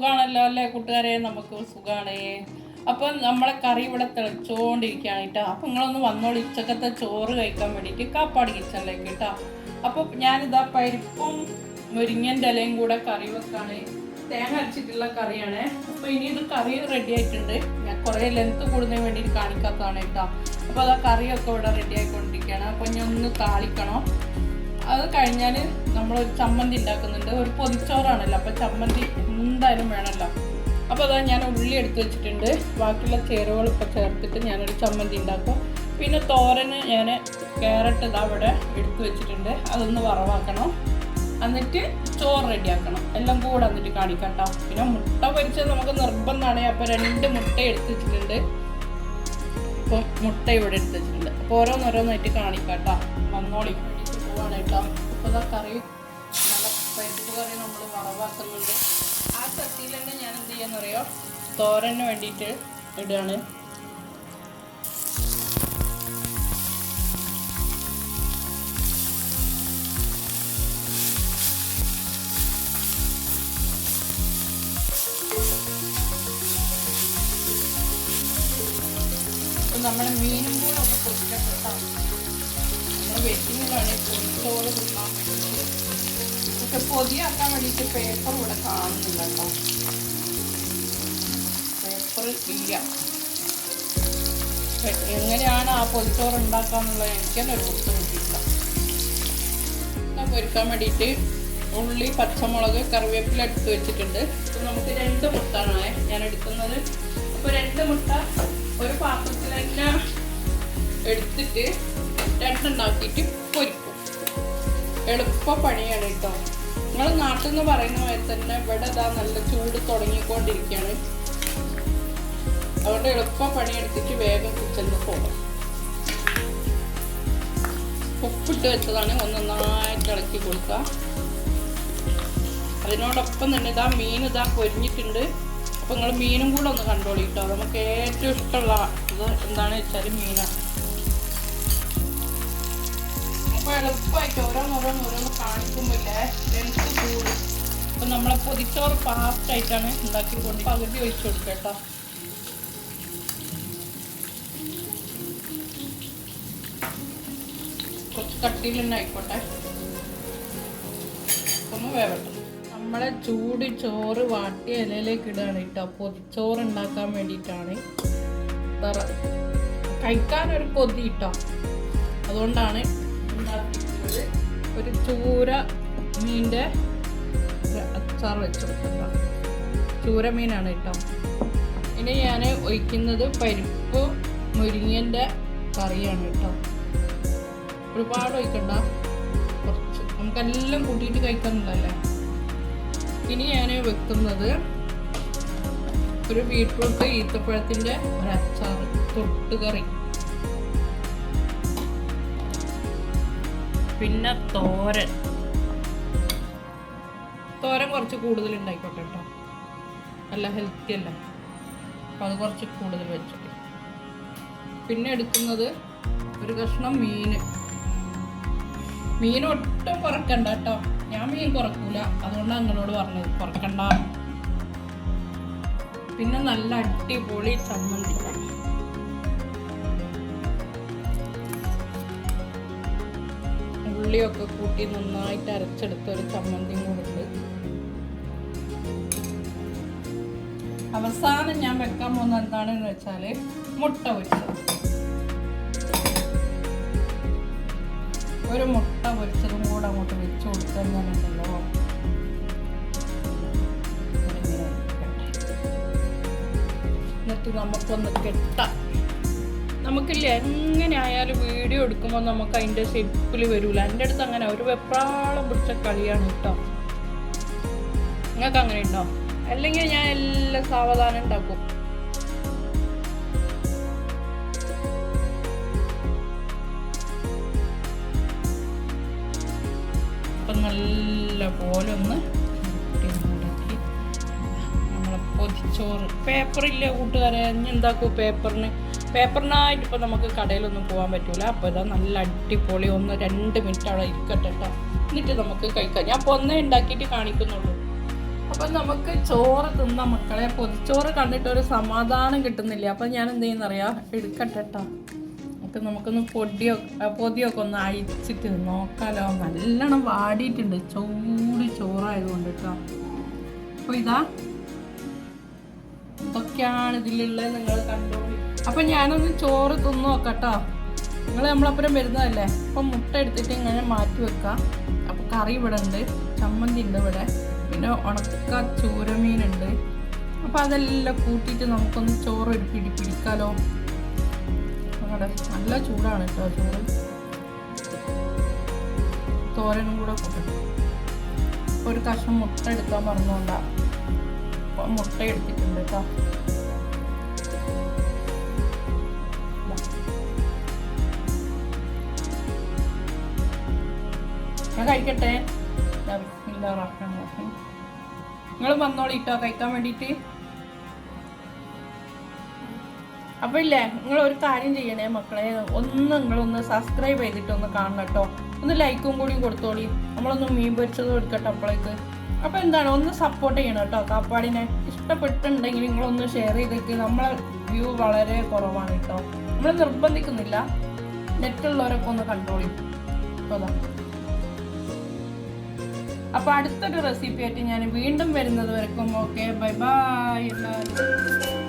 സുഖാണല്ലോ അല്ലേ കൂട്ടുകാരെ? നമുക്ക് സുഖാണ്. അപ്പൊ നമ്മളെ കറി ഇവിടെ തിളച്ചുകൊണ്ടിരിക്കുകയാണ് കേട്ടോ. അപ്പൊ നിങ്ങളൊന്ന് വന്നോളൂ. ഉച്ചക്കത്തെ ചോറ് കഴിക്കാൻ വേണ്ടിയിട്ട് കാപ്പാട് കിച്ചണിലേക്ക് കേട്ടോ. അപ്പൊ ഞാനിതാ പരിപ്പും മുരിങ്ങന്റെ ഇലയും കൂടെ കറി വെക്കാണ്. തേങ്ങ അരച്ചിട്ടുള്ള കറിയാണ്. അപ്പോൾ ഇനി ഇത് കറി റെഡി ആയിട്ടുണ്ട്. ഞാൻ കുറേ ലെങ്ത് കൂടുന്നതിന് വേണ്ടിയിട്ട് കാണിക്കാത്തതാണ് കേട്ടോ. അപ്പോൾ അതാ കറിയൊക്കെ ഇവിടെ റെഡി ആയിക്കൊണ്ടിരിക്കുകയാണ്. അപ്പോൾ ഞാൻ ഒന്ന് താളിക്കണം. അത് കഴിഞ്ഞാൽ നമ്മളൊരു ചമ്മന്തി ഉണ്ടാക്കുന്നുണ്ട്. ഒരു പൊതിച്ചോറാണല്ലോ. അപ്പോൾ ചമ്മന്തി എന്തായാലും വേണമല്ലോ. അപ്പോൾ അതാ ഞാൻ ഉള്ളി എടുത്ത് വെച്ചിട്ടുണ്ട്. ബാക്കിയുള്ള ചേരുവകൾ ഇപ്പോൾ ചേർത്തിട്ട് ഞാനൊരു ചമ്മന്തി ഉണ്ടാക്കും. പിന്നെ തോരന് ഞാൻ ക്യാരറ്റ് ഇതാ അവിടെ എടുത്ത് വെച്ചിട്ടുണ്ട്. അതൊന്ന് വറവാക്കണം. എന്നിട്ട് ചോറ് റെഡിയാക്കണം. എല്ലാം കൂടെ എന്നിട്ട് കാണിക്കാം പിന്നെ മുട്ട പൊരിച്ചത് നമുക്ക് നിർബന്ധമാണ്. അപ്പോൾ രണ്ട് മുട്ട എടുത്ത് വെച്ചിട്ടുണ്ട്. ഇപ്പം മുട്ട ഇവിടെ എടുത്ത് വെച്ചിട്ടുണ്ട്. അപ്പോൾ ഓരോന്നോരോന്നായിട്ട് കാണിക്കാം വന്നോളി. പോവാണ് കേട്ടോ. ഇപ്പോൾ കറി. നല്ല പരിപ്പ് കറി നമ്മൾ വറവാക്കുന്നുണ്ട്. ചട്ടിയിൽ തന്നെ ഞാൻ എന്ത് ചെയ്യാന്നറിയോ തോരന് വേണ്ടിയിട്ട് ഇടുകയാണ്. നമ്മുടെ മീനും കൂടെ ഒന്ന് പൊരിക്കപ്പെട്ടാണ് നമ്മൾ വെറ്റിങ്ങിലാണ് പൊരിച്ചോറ് തിന്നാൻ പക്ഷെ പൊതിയാക്കാൻ വേണ്ടിയിട്ട് പേപ്പർ ഇവിടെ കാണുന്നില്ല കേട്ടോ പേപ്പർ ഇല്ല എങ്ങനെയാണ് ആ പൊതിച്ചോറ് ഉണ്ടാക്കാന്നുള്ളത് എനിക്ക് തന്നെ ഒരു ബുദ്ധിമുട്ടില്ല പൊരിക്കാൻ വേണ്ടിയിട്ട് ഉള്ളി പച്ചമുളക് കറിവേപ്പില എടുത്ത് വെച്ചിട്ടുണ്ട്. ഇപ്പം നമുക്ക് രണ്ട് മുട്ടാണ്. ഞാൻ എടുക്കുന്നത് അപ്പോൾ രണ്ട് മുട്ട ഒരു പാത്രത്തിൽ തന്നെ എടുത്തിട്ട് രണ്ടെണ്ണാക്കിയിട്ട് പൊരിക്കും. എളുപ്പ പണിയാണ് കേട്ടോ. നിങ്ങൾ നാട്ടിൽ നിന്ന് പറയുന്ന പോലെ തന്നെ ഇവിടെ ഇതാ നല്ല ചൂട് തുടങ്ങിക്കൊണ്ടിരിക്കുകയാണ്. അതുകൊണ്ട് എളുപ്പ പണിയെടുത്തിട്ട് വേഗം കിച്ചണിൽ പോകാം ഉപ്പിട്ട് വെച്ചതാണ് ഒന്ന് നന്നായിട്ട് ഇളക്കി കൊടുക്കുക. അതിനോടൊപ്പം തന്നെ ഇതാ മീൻ ഇതാ പൊരിഞ്ഞിട്ടുണ്ട്. അപ്പോൾ നിങ്ങൾ മീനും കൂടെ ഒന്ന് കണ്ടോളി കേട്ടോ. നമുക്ക് ഏറ്റവും ഇഷ്ടമുള്ള ഇത് എന്താണെന്ന് വെച്ചാൽ മീനാണ്. എളുപ്പമായിട്ട് ഓരോന്നോരോന്ന് ഓരോന്ന് കാണിക്കുമ്പോഴേ ലെങ്ത് കൂടും അപ്പം നമ്മളെ പൊതിച്ചോറ് ഫാസ്റ്റ് ആയിട്ടാണ് ഉണ്ടാക്കി കൊണ്ട് പകുതി ഒഴിച്ചു കൊടുക്കുക കേട്ടോ. കുറച്ച് കട്ടിയിൽ തന്നെ ആയിക്കോട്ടെ. ഒന്ന് വേവട്ടെ. നമ്മളെ ചൂട് ചോറ് വാട്ടിയ ഇലയിലേക്ക് ഇടുകയാണ് കേട്ടോ. പൊതിച്ചോറ് ഉണ്ടാക്കാൻ വേണ്ടിയിട്ടാണ്. കഴിക്കാനൊരു കൊതി കിട്ടോ. അതുകൊണ്ടാണ് ഒരു ചൂര മീന്റെ അച്ചാർ വെച്ച് കൊടുക്കുക ചൂര മീനാണ് കേട്ടോ. ഇനി ഞാൻ ഒഴിക്കുന്നത് പരിപ്പ് മുരിങ്ങന്റെ കറിയാണ് കേട്ടോ. ഒരുപാട് ഒഴിക്കണ്ട. കുറച്ച്. നമുക്കെല്ലാം കൂട്ടിയിട്ട് കഴിക്കാനുള്ളതല്ലേ? ഇനി ഞാൻ വെക്കുന്നത് ഒരു ബീട്രൂട്ട് ഈത്തപ്പഴത്തിന്റെ ഒരു അച്ചാർ തൊട്ടുകറി പിന്നെ തോരൻ. തോരൻ കുറച്ച് കൂടുതൽ ഉണ്ടായിക്കോട്ടെ കേട്ടോ. നല്ല ഹെൽത്തി അല്ല? അപ്പം അത് കുറച്ച് കൂടുതൽ വെച്ചിട്ട്. പിന്നെ എടുക്കുന്നത് ഒരു കഷ്ണം മീൻ. മീൻ ഒട്ടും കുറക്കണ്ട കേട്ടോ. ഞാൻ മീൻ കുറക്കൂല. അതുകൊണ്ടാണ് നിങ്ങളോട് പറഞ്ഞത്. കുറക്കണ്ട. പിന്നെ നല്ല അടിപൊളി ചമ്മന്തി. ഉള്ളിയൊക്കെ കൂട്ടി നന്നായിട്ട് അരച്ചെടുത്ത ഒരു ചമ്മന്തിയും കൂടുണ്ട് അവസാനം ഞാൻ വെക്കാൻ പോകുന്നത് എന്താണെന്ന് വെച്ചാൽ മുട്ട പൊരിച്ചത്. ഒരു മുട്ട പൊരിച്ചതും കൂടെ അങ്ങോട്ട് വെച്ച് കൊടുത്താൽ ഞാനുണ്ടല്ലോ. എന്നിട്ട് നമുക്കൊന്ന് കെട്ടാം. നമുക്കില്ല എങ്ങനെ ആയാലും വീഡിയോ എടുക്കുമ്പോൾ നമുക്ക് അതിന്റെ ഷെപ്പിൽ വരൂല. എന്റെ അടുത്ത് അങ്ങനെ ഒരു വെപ്രാളം പിടിച്ച കളിയാണ് കേട്ടോ നിങ്ങൾക്ക് അങ്ങനെ ഉണ്ടോ? അല്ലെങ്കിൽ ഞാൻ എല്ലാം സാവധാനം ഉണ്ടാക്കും. നല്ല പോലെ ഒന്ന് നമ്മളെ പൊതിച്ചോറ്. പേപ്പറില്ല കൂട്ടുകാരെ? ഇനി എന്താക്കൂ പേപ്പറിന്? പേപ്പറിനായിട്ട് ഇപ്പോൾ നമുക്ക് കടയിലൊന്നും പോകാൻ പറ്റില്ല അപ്പോൾ ഇതാ നല്ല അടിപൊളി ഒന്ന് രണ്ട് മിനിറ്റ് അവിടെ ഇരിക്കട്ടെ കേട്ടോ എന്നിട്ട് നമുക്ക് കഴിക്കാം. ഞാൻ അപ്പോൾ ഒന്നേ ഉണ്ടാക്കിയിട്ട് കാണിക്കുന്നുള്ളൂ. അപ്പം നമുക്ക് ചോറ് തിന്ന മക്കളെ. പൊതിച്ചോറ് കണ്ടിട്ട് ഒരു സമാധാനം കിട്ടുന്നില്ല. അപ്പം ഞാൻ എന്ത് ചെയ്യുന്നറിയാം? എടുക്കട്ടെ കേട്ടോ നമുക്ക് നമുക്കൊന്ന് പൊടിയൊക്കെ പൊതിയൊക്കെ ഒന്ന് അഴിച്ചിട്ട് നോക്കാലോ. നല്ലോണം വാടിയിട്ടുണ്ട്. ചൂട് ചോറായതുകൊണ്ട് കേട്ടോ. അപ്പോൾ ഇതാ ഇതൊക്കെയാണ് ഇതിലുള്ളത് നിങ്ങൾ കണ്ടോളി അപ്പൊ ഞാനൊന്ന് ചോറ് തിന്നു നോക്കട്ടോ. നിങ്ങൾ നമ്മളപ്പുറം വരുന്നതല്ലേ? അപ്പം മുട്ട എടുത്തിട്ട് ഇങ്ങനെ മാറ്റി വെക്കാം. അപ്പൊ കറി ഇവിടെ ഉണ്ട്. ചമ്മന്തി ഉണ്ട് ഇവിടെ. പിന്നെ ഉണക്ക ചൂരമീനുണ്ട്. അപ്പൊ അതെല്ലാം കൂട്ടിയിട്ട് നമുക്കൊന്ന് ചോറ് ഒരു പിടി പിടിക്കാലോ. അവിടെ നല്ല ചൂടാണ് കേട്ടോ ചോറ്. തോരനും കൂടെ കൂട്ടും. ഒരു കഷ്ണം മുട്ട എടുക്കാൻ പറഞ്ഞോണ്ടാ അപ്പൊ മുട്ട എടുത്തിട്ടുണ്ട് കേട്ടോ ഞാൻ കഴിക്കട്ടെ നിങ്ങൾ വന്നോളിട്ടോ കഴിക്കാൻ വേണ്ടിയിട്ട് അപ്പൊ ഇല്ലേ നിങ്ങൾ ഒരു കാര്യം ചെയ്യണേ മക്കളെ. ഒന്ന് നിങ്ങളൊന്ന് സബ്സ്ക്രൈബ് ചെയ്തിട്ട് ഒന്ന് കാണണം കേട്ടോ ഒന്ന് ലൈക്കും കൂടിയും കൊടുത്തോളി. നമ്മളൊന്ന് മീൻ പൊരിച്ചത് കൊടുക്കട്ടെ അപ്പോഴേക്ക് അപ്പൊ എന്താണ് ഒന്ന് സപ്പോർട്ട് ചെയ്യണം കേട്ടോ. കാപ്പാടിനെ ഇഷ്ടപ്പെട്ടിട്ടുണ്ടെങ്കിൽ നിങ്ങളൊന്ന് ഷെയർ ചെയ്തേക്ക്. നമ്മളെ വ്യൂ വളരെ കുറവാണ് കേട്ടോ. നമ്മൾ നിർബന്ധിക്കുന്നില്ല. നെറ്റുള്ളവരൊക്കെ ഒന്ന് കണ്ട്രോൾ ചെയ്യും. അപ്പൊ അടുത്തൊരു റെസിപ്പി ആയിട്ട് ഞാൻ വീണ്ടും വരുന്നത് വരക്കും ഓക്കെ ബൈ ബൈ എല്ലാവരും.